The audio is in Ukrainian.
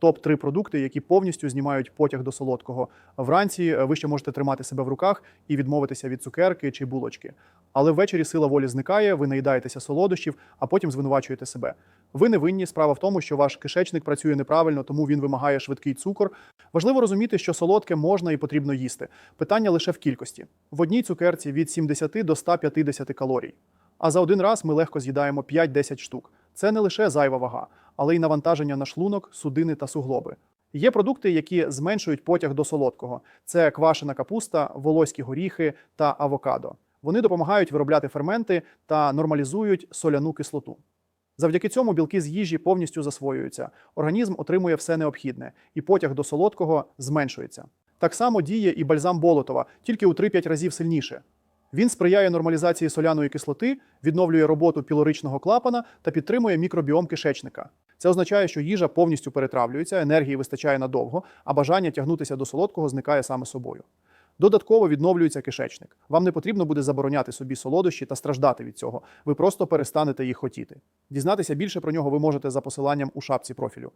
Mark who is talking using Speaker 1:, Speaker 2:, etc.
Speaker 1: Топ 3 продукти, які повністю знімають потяг до солодкого. Вранці е, ви ще можете тримати себе в руках і відмовитися від цукерки чи булочки. Але ввечері сила волі зникає, ви наїдаєтеся солодощів, а потім звинувачуєте себе. Ви не винні. Справа в тому, що ваш кишечник працює неправильно, тому він вимагає швидкий цукор. Важливо розуміти, що солодке можна і потрібно їсти. Питання лише в кількості. В одній цукерці від 70 до 150 калорій. А за один раз ми легко з'їдаємо 5-10 штук. Це не лише зайва вага, але й навантаження на шлунок, судини та суглоби. Є продукти, які зменшують потяг до солодкого: це квашена капуста, волоські горіхи та авокадо. Вони допомагають виробляти ферменти та нормалізують соляну кислоту. Завдяки цьому білки з їжі повністю засвоюються, організм отримує все необхідне, і потяг до солодкого зменшується. Так само діє і бальзам Болотова, тільки у 3-5 разів сильніше. Він сприяє нормалізації соляної кислоти, відновлює роботу пілоричного клапана та підтримує мікробіом кишечника. Це означає, що їжа повністю перетравлюється, енергії вистачає надовго, а бажання тягнутися до солодкого зникає саме собою. Додатково відновлюється кишечник. Вам не потрібно буде забороняти собі солодощі та страждати від цього. Ви просто перестанете їх хотіти. Дізнатися більше про нього ви можете за посиланням у шапці профілю.